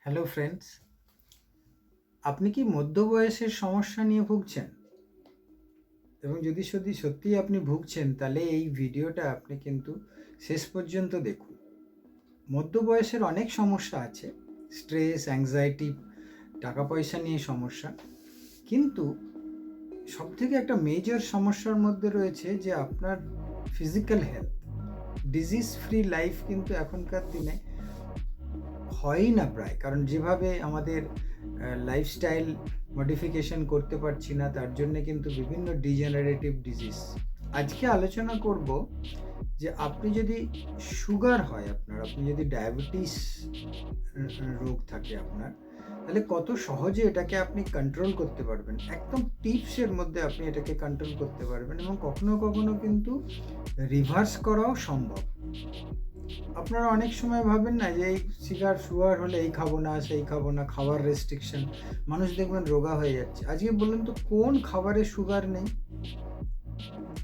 Hello friends আপনি কি মধ্যবয়সের সমস্যা নিয়ে ভুগছেন? এবং যদি সত্যি সত্যিই আপনি ভুগছেন, তাহলে এই ভিডিওটা আপনি কিন্তু শেষ পর্যন্ত দেখুন। মধ্যবয়সের অনেক সমস্যা আছে। স্ট্রেস অ্যাংজাইটি টাকা পয়সা নিয়ে সমস্যা। কিন্তু সবথেকে একটা মেজর সমস্যার মধ্যে রয়েছে যে আপনার physical health disease free life কিন্তু এখনকার দিনে হয়ই না প্রায়। কারণ যেভাবে আমাদের লাইফস্টাইল মডিফিকেশন করতে পারছি না, তার জন্য কিন্তু বিভিন্ন ডিজেনারেটিভ ডিজিজ আজকে আলোচনা করব যে আপনি যদি সুগার হয় আপনার, আপনি যদি ডায়াবেটিস রোগ থাকে আপনার, তাহলে কত সহজে এটাকে আপনি কন্ট্রোল করতে পারবেন? একদম টিপসের মধ্যে আপনি এটাকে কন্ট্রোল করতে পারবেন এবং কখনো কখনো কিন্তু রিভার্স করাও সম্ভব। আপনারা অনেক সময় ভাবেন না যে এই সিগার সুগার হলে এই খাব না, সেই খাব না, খাবার রেস্ট্রিকশন মানুষ দেখবেন রোগা হয়ে যাচ্ছে। আজকে বলুন তো কোন খাবারে সুগার নেই?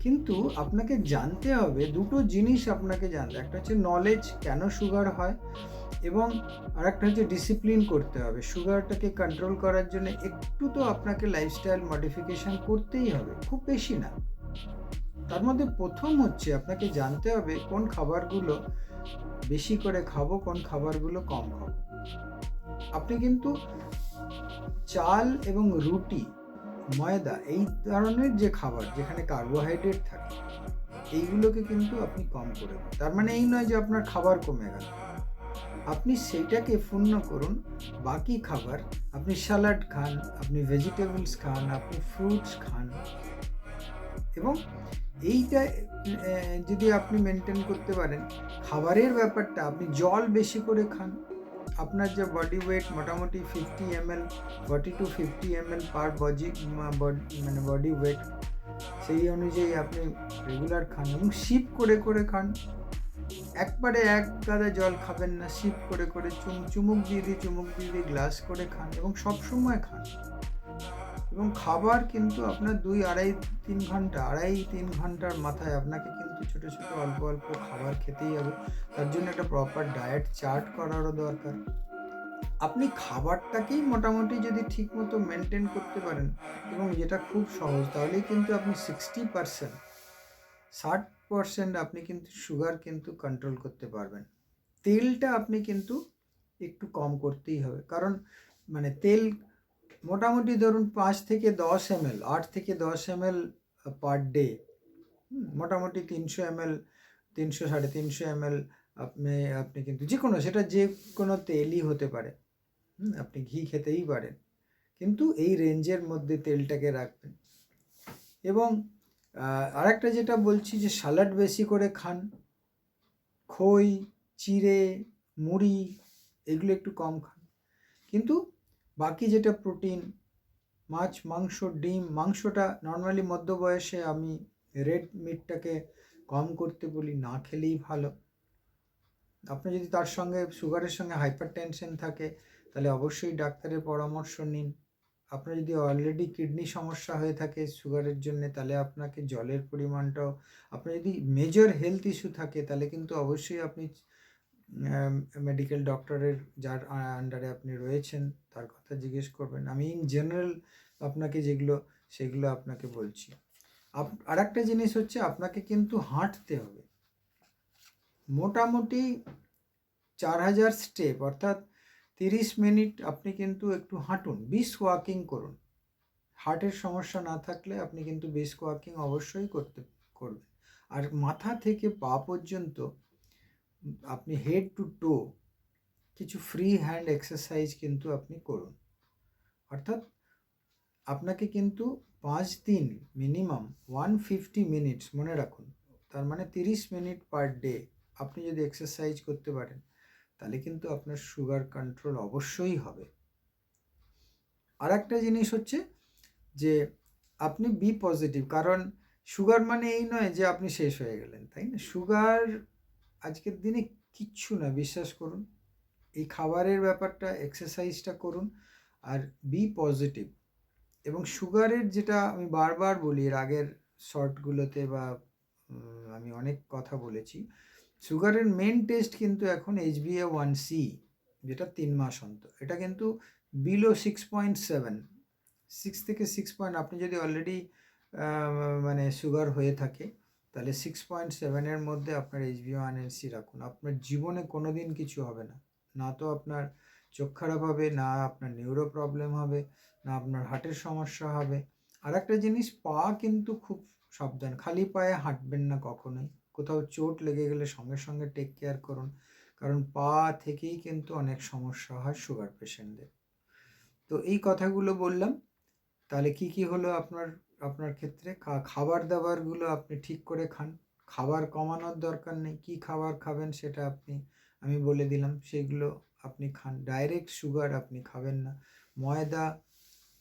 কিন্তু আপনাকে জানতে হবে, দুটো জিনিস আপনাকে জানতে একটা হচ্ছে নলেজ কেন সুগার হয় এবং আরেকটা হচ্ছে ডিসিপ্লিন করতে হবে। সুগারটাকে কন্ট্রোল করার জন্য একটু তো আপনাকে লাইফস্টাইল মডিফিকেশন করতেই হবে, খুব বেশি না। তার মধ্যে প্রথম হচ্ছে আপনাকে জানতে হবে কোন খাবারগুলো বেশি করে খাব, কোন খাবারগুলো কম খাব। আপনি কিন্তু চাল এবং রুটি, ময়দা এই ধরনের যে খাবার যেখানে কার্বোহাইড্রেট থাকে, এইগুলোকে কিন্তু আপনি কম করে দিন তার মানে এই নয় যে আপনার খাবার কমে গেল। আপনি সেইটাকে পূর্ণ করুন, বাকি খাবার আপনি স্যালাড খান, আপনি ভেজিটেবলস খান, আপনি ফ্রুটস খান, এবং এইটা যদি আপনি মেনটেন করতে পারেন, খাবারের ব্যাপারটা আপনি জল বেশি করে খান। আপনার যে বডি ওয়েট মোটামুটি fifty M L forty two fifty M L per body মানে বডি ওয়েট সেই অনুযায়ী আপনি রেগুলার খান এবং শিপ করে করে খান। একবারে এক গাদা জল খাবেন না শিপ করে করে, চুম, চুমুক দিয়ে দিয়ে, চুমুক দিয়ে দিয়ে গ্লাস করে খান এবং সবসময় খান। এবং খাবার কিন্তু আপনার দুই, আড়াই, তিন ঘণ্টা, আড়াই, তিন ঘণ্টার মাথায় আপনাকে কিন্তু ছোটো ছোটো, অল্প অল্প খাবার খেতেই হবে। তার জন্য একটা প্রপার ডায়েট চার্ট করারও দরকার। আপনি খাবারটাকেই মোটামুটি যদি ঠিক মতো মেনটেন করতে পারেন এবং যেটা খুব সহজ, তাহলেই কিন্তু আপনি সিক্সটি পারসেন্ট ষাট পারসেন্ট আপনি কিন্তু সুগার কিন্তু কন্ট্রোল করতে পারবেন। তেলটা আপনি কিন্তু একটু কম করতেই হবে। কারণ মানে তেল মোটামুটি ধরুন পাঁচ থেকে দশ এম এল আট থেকে দশ এম এল পার ডে মোটামুটি তিনশো এম এল তিনশো সাড়ে তিনশো এম এল আপনি আপনি কিন্তু যে কোনো, সেটা যে কোনো তেলই হতে পারে আপনি ঘি খেতেই পারেন, কিন্তু এই রেঞ্জের মধ্যে তেলটাকে রাখবেন। এবং আরেকটা যেটা বলছি যে স্যালাড বেশি করে খান, খই, চিড়ে, মুড়ি, এগুলো একটু কম খান, কিন্তু বাকি যেটা প্রোটিন মাছ, মাংস, ডিম, মাংসটা নর্মালি মধ্য বয়সে আমি রেড মিটটাকে কম করতে বলি, না খেলেই ভালো। আপনি যদি তার সঙ্গে সুগারের সঙ্গে হাইপার টেনশন থাকে, তাহলে অবশ্যই ডাক্তারের পরামর্শ নিন। আপনার যদি অলরেডি কিডনি সমস্যা হয়ে থাকে সুগারের জন্য, তাহলে আপনাকে জলের পরিমাণটাও, আপনার যদি মেজর হেলথ ইস্যু থাকে, তাহলে কিন্তু অবশ্যই আপনি মেডিকেল ডক্টরের যার আন্ডারে আপনি রয়েছেন, তার কথা জিজ্ঞেস করবেন। আমি ইন জেনারেল আপনাকে যেগুলো, সেগুলো আপনাকে বলছি। আপ আর একটা জিনিস হচ্ছে আপনাকে কিন্তু হাঁটতে হবে। মোটামুটি চার হাজার স্টেপ অর্থাৎ তিরিশ মিনিট আপনি কিন্তু একটু হাঁটুন বিস ওয়াকিং করুন। হার্টের সমস্যা না থাকলে আপনি কিন্তু বিস ওয়াকিং অবশ্যই করতে, করবেন। আর মাথা থেকে পা পর্যন্ত আপনি হেড টু টো কিছু ফ্রি হ্যান্ড এক্সারসাইজ কিন্তু আপনি করুন। অর্থাৎ আপনাকে কিন্তু পাঁচ দিন মিনিমাম ওয়ান ফিফটি মিনিটস মনে রাখুন, তার মানে তিরিশ মিনিট পার ডে আপনি যদি এক্সারসাইজ করতে পারেন, তাহলে কিন্তু আপনার সুগার কন্ট্রোল অবশ্যই হবে। আর একটা জিনিস হচ্ছে যে আপনি বি পজিটিভ কারণ সুগার মানে এই নয় যে আপনি শেষ হয়ে গেলেন, তাই না? সুগার আজকের দিনে কিচ্ছু না, বিশ্বাস করুন। এই খাবারের ব্যাপারটা এক্সারসাইজটা করুন আর বি পজিটিভ এবং সুগারের যেটা আমি বারবার বলি, এর আগের শর্টগুলোতে বা আমি অনেক কথা বলেছি সুগারের মেন টেস্ট কিন্তু এখন H B A one C যেটা তিন মাস অন্তর। এটা কিন্তু below six point seven six থেকে সিক্স পয়েন্ট আপনি যদি অলরেডি মানে সুগার হয়ে থাকে তাহলে সিক্স পয়েন্ট সেভেনের মধ্যে আপনার এইচবিও আনএনসি রাখুন। আপনার জীবনে কোনো দিন কিছু হবে না। না তো আপনার চোখ খারাপ হবে, না আপনার নিউরো প্রবলেম হবে, না আপনার হার্টের সমস্যা হবে। আর একটা জিনিস, পা কিন্তু খুব সাবধান। খালি পায়ে হাঁটবেন না কখনোই। কোথাও চোট লেগে গেলে সঙ্গে সঙ্গে টেক কেয়ার করুন। কারণ পা থেকেই কিন্তু অনেক সমস্যা হয় সুগার পেশেন্টদের তো এই কথাগুলো বললাম। তাহলে কি কি হলো আপনার আপনার ক্ষেত্রে? খাবার দাবারগুলো আপনি ঠিক করে খান। খাবার কমানোর দরকার নেই। কি খাবার খাবেন সেটা আপনি, আমি বলে দিলাম, সেগুলো আপনি খান। ডাইরেক্ট সুগার আপনি খাবেন না। ময়দা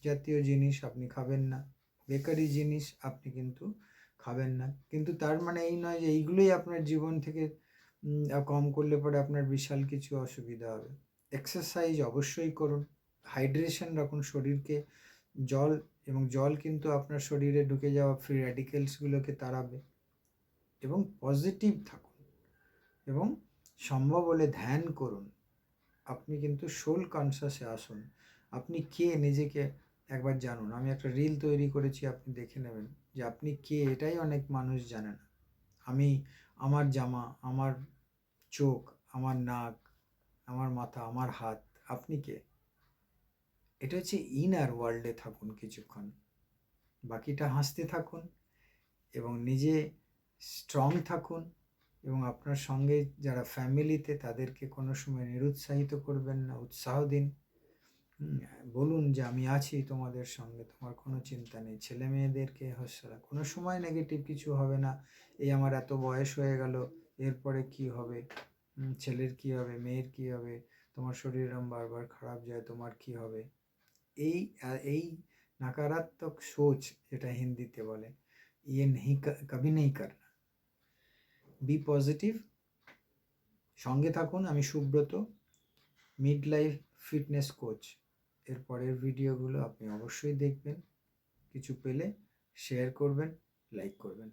জাতীয় জিনিস আপনি খাবেন না। বেকারি জিনিস আপনি কিন্তু খাবেন না। কিন্তু তার মানে এই নয় যে এইগুলোই আপনার জীবন থেকে কম করলে পরে আপনার বিশাল কিছু অসুবিধা হবে। এক্সারসাইজ অবশ্যই করুন। হাইড্রেশন রাখুন শরীরকে। জল এবং জল কিন্তু আপনার শরীরে ঢুকে যাওয়া ফ্রি র্যাডিক্যালসগুলোকে তাড়াবে এবং পজিটিভ থাকুন এবং সম্ভব হলে ধ্যান করুন। আপনি কিন্তু সোল কনসাসে আসুন। আপনি কে? নিজেকে একবার জানুন। আমি একটা রিল তৈরি করেছি, আপনি দেখে নেবেন যে আপনি কে? এটাই অনেক মানুষ জানে না। আমি, আমার জামা, আমার চোখ, আমার নাক, আমার মাথা, আমার হাত, আপনি কে? এটা হচ্ছে ইনার ওয়ার্ল্ডে থাকুন কিছুক্ষণ। বাকিটা হাসতে থাকুন এবং নিজে স্ট্রং থাকুন এবং আপনার সঙ্গে যারা ফ্যামিলিতে তাদেরকে কোনো সময় নিরুৎসাহিত করবেন না, উৎসাহ দিন। বলুন যে আমি আছি তোমাদের সঙ্গে, তোমার কোনো চিন্তা নেই। ছেলে মেয়েদেরকে হসরা, কোনো সময় নেগেটিভ কিছু হবে না। এই আমার এত বয়স হয়ে গেল, এরপরে কি হবে? ছেলের কি হবে? মেয়ের কি হবে? তোমার শরীর বারবার খারাপ যায়, তোমার কি হবে? এই এই নাকারাত্মক সোচ যেটা হিন্দিতে বলে ইয়ে নেই কবি নেই করনা। বি পজিটিভ সঙ্গে থাকুন, আমি Subrata mid life fitness coach এর পরের ভিডিওগুলো আপনি অবশ্যই দেখবেন, কিছু পেলে শেয়ার করবেন লাইক করবেন।